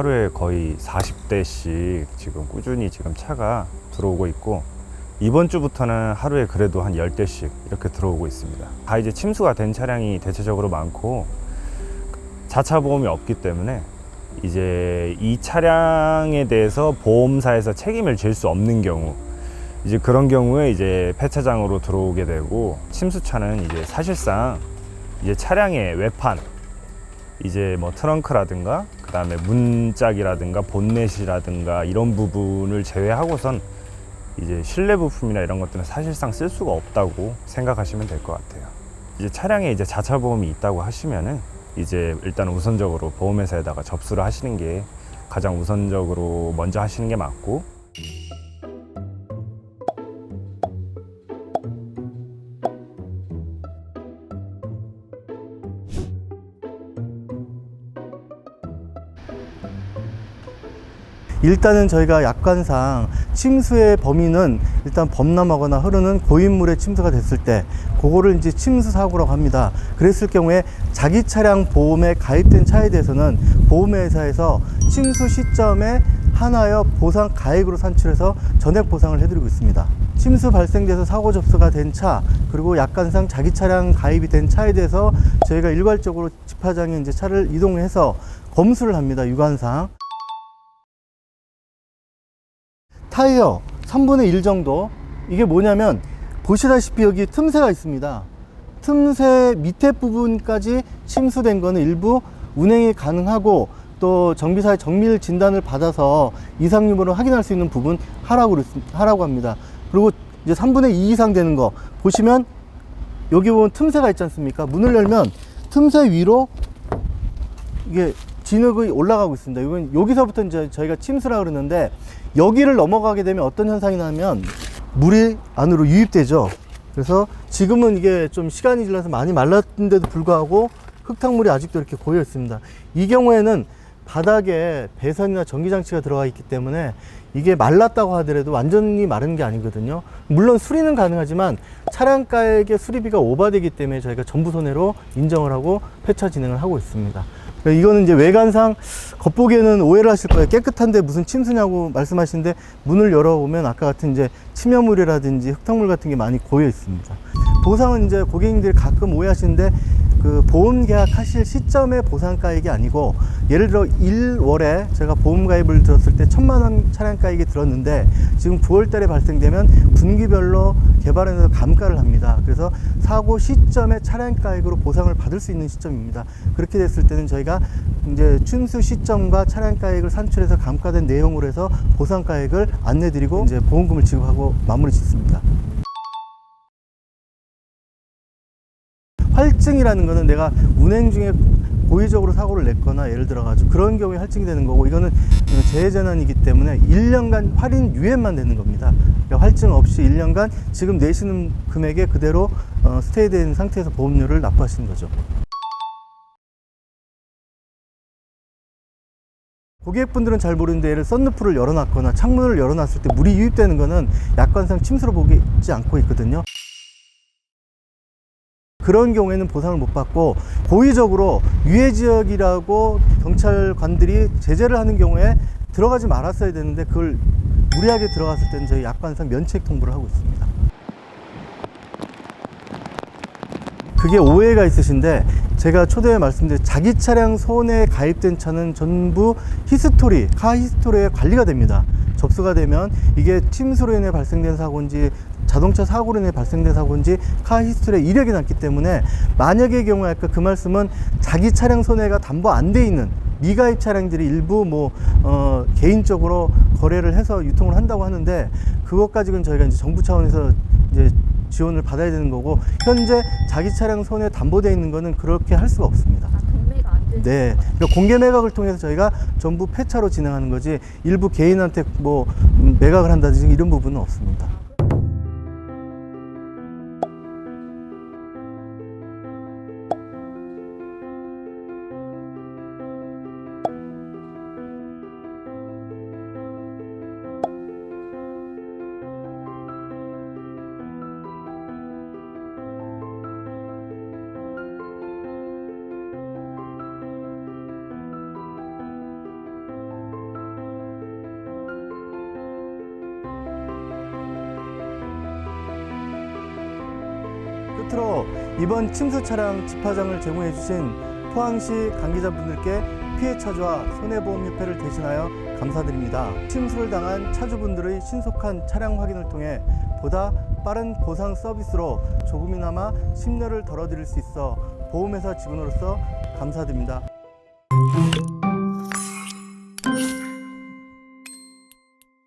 하루에 거의 40대씩 지금 꾸준히 지금 차가 들어오고 있고 이번 주부터는 하루에 그래도 한 10대씩 이렇게 들어오고 있습니다. 다 이제 침수가 된 차량이 대체적으로 많고 자차 보험이 없기 때문에 이제 이 차량에 대해서 보험사에서 책임을 질 수 없는 경우 이제 그런 경우에 이제 폐차장으로 들어오게 되고 침수차는 이제 사실상 이제 차량의 외판 이제 뭐 트렁크라든가 그다음에 문짝이라든가 본넷이라든가 이런 부분을 제외하고선 이제 실내 부품이나 이런 것들은 사실상 쓸 수가 없다고 생각하시면 될 것 같아요. 이제 차량에 이제 자차 보험이 있다고 하시면은 이제 일단 우선적으로 보험회사에다가 접수를 하시는 게 가장 우선적으로 먼저 하시는 게 맞고 일단은 저희가 약관상 침수의 범위는 일단 범람하거나 흐르는 고인물의 침수가 됐을 때 그거를 이제 침수 사고라고 합니다. 그랬을 경우에 자기 차량 보험에 가입된 차에 대해서는 보험회사에서 침수 시점에 하나여 보상 가액으로 산출해서 전액 보상을 해드리고 있습니다. 침수 발생돼서 사고 접수가 된 차, 그리고 약관상 자기 차량 가입이 된 차에 대해서 저희가 일괄적으로 집화장에 이제 차를 이동해서 검수를 합니다. 유관상. 타이어 3분의 1 정도. 이게 뭐냐면 보시다시피 여기 틈새가 있습니다. 틈새 밑에 부분까지 침수된 거는 일부 운행이 가능하고 또 정비사의 정밀 진단을 받아서 이상 유무를 확인할 수 있는 부분 하라고 하라고 합니다. 그리고 이제 3분의 2 이상 되는 거 보시면 여기 보면 틈새가 있지 않습니까? 문을 열면 틈새 위로 이게 진흙이 올라가고 있습니다. 이건 여기서부터 이제 저희가 침수라 그러는데 여기를 넘어가게 되면 어떤 현상이 나면 물이 안으로 유입되죠. 그래서 지금은 이게 좀 시간이 지나서 많이 말랐는데도 불구하고 흙탕물이 아직도 이렇게 고여 있습니다. 이 경우에는 바닥에 배선이나 전기장치가 들어가 있기 때문에 이게 말랐다고 하더라도 완전히 마른 게 아니거든요. 물론 수리는 가능하지만 차량가액의 수리비가 오바되기 때문에 저희가 전부 손해로 인정을 하고 폐차 진행을 하고 있습니다. 그러니까 이거는 이제 외관상 겉보기에는 오해를 하실 거예요. 깨끗한데 무슨 침수냐고 말씀하시는데 문을 열어보면 아까 같은 이제 침여물이라든지 흙탕물 같은 게 많이 고여 있습니다. 보상은 이제 고객님들이 가끔 오해하시는데 그 보험 계약하실 시점의 보상가액이 아니고 예를 들어 1월에 제가 보험 가입을 들었을 때 천만 원 차량 가액이 들었는데 지금 9월 달에 발생되면 분기별로 개발원에서 감가를 합니다. 그래서 사고 시점의 차량 가액으로 보상을 받을 수 있는 시점입니다. 그렇게 됐을 때는 저희가 이제 춘수 시점과 차량 가액을 산출해서 감가된 내용으로 해서 보상 가액을 안내 드리고 이제 보험금을 지급하고 마무리 짓습니다. 할증이라는 거는 내가 운행 중에 고의적으로 사고를 냈거나 예를 들어 가지고 그런 경우에 할증이 되는 거고 이거는 재해재난이기 때문에 1년간 할인 유예만 되는 겁니다. 그러니까 할증 없이 1년간 지금 내시는 금액에 그대로 어, 스테이된 상태에서 보험료를 납부하시는 거죠. 고객분들은 잘 모르는데 얘를 썬루프를 열어놨거나 창문을 열어놨을 때 물이 유입되는 거는 약관상 침수로 보지 않고 있거든요. 그런 경우에는 보상을 못 받고 고의적으로 유해 지역이라고 경찰관들이 제재를 하는 경우에 들어가지 말았어야 되는데 그걸 무리하게 들어갔을 때는 저희 약관상 면책 통보를 하고 있습니다. 그게 오해가 있으신데 제가 초대에 말씀드린 자기 차량 손에 가입된 차는 전부 히스토리, 카 히스토리에 관리가 됩니다. 접수가 되면 이게 침수로 인해 발생된 사고인지 자동차 사고로 인해 발생된 사고인지 카 히스토리에 이력이 났기 때문에 만약의 경우에 아까 그 말씀은 자기 차량 손해가 담보 안 돼 있는 미가입 차량들이 일부 뭐 어, 개인적으로 거래를 해서 유통을 한다고 하는데 그것 가지고는 저희가 이제 정부 차원에서 이제 지원을 받아야 되는 거고 현재 자기 차량 손에 담보되어 있는 거는 그렇게 할 수가 없습니다. 되는 네, 그러니까 공개 매각을 통해서 저희가 전부 폐차로 진행하는 거지 일부 개인한테 뭐 음, 매각을 한다든지 이런 부분은 없습니다. 끝으로 이번 침수 차량 집화장을 제공해 주신 포항시 관계자분들께 피해 차주와 손해보험협회를 대신하여 감사드립니다. 침수를 당한 차주분들의 신속한 차량 확인을 통해 보다 빠른 보상 서비스로 조금이나마 심려를 덜어드릴 수 있어 보험회사 직원으로서 감사드립니다.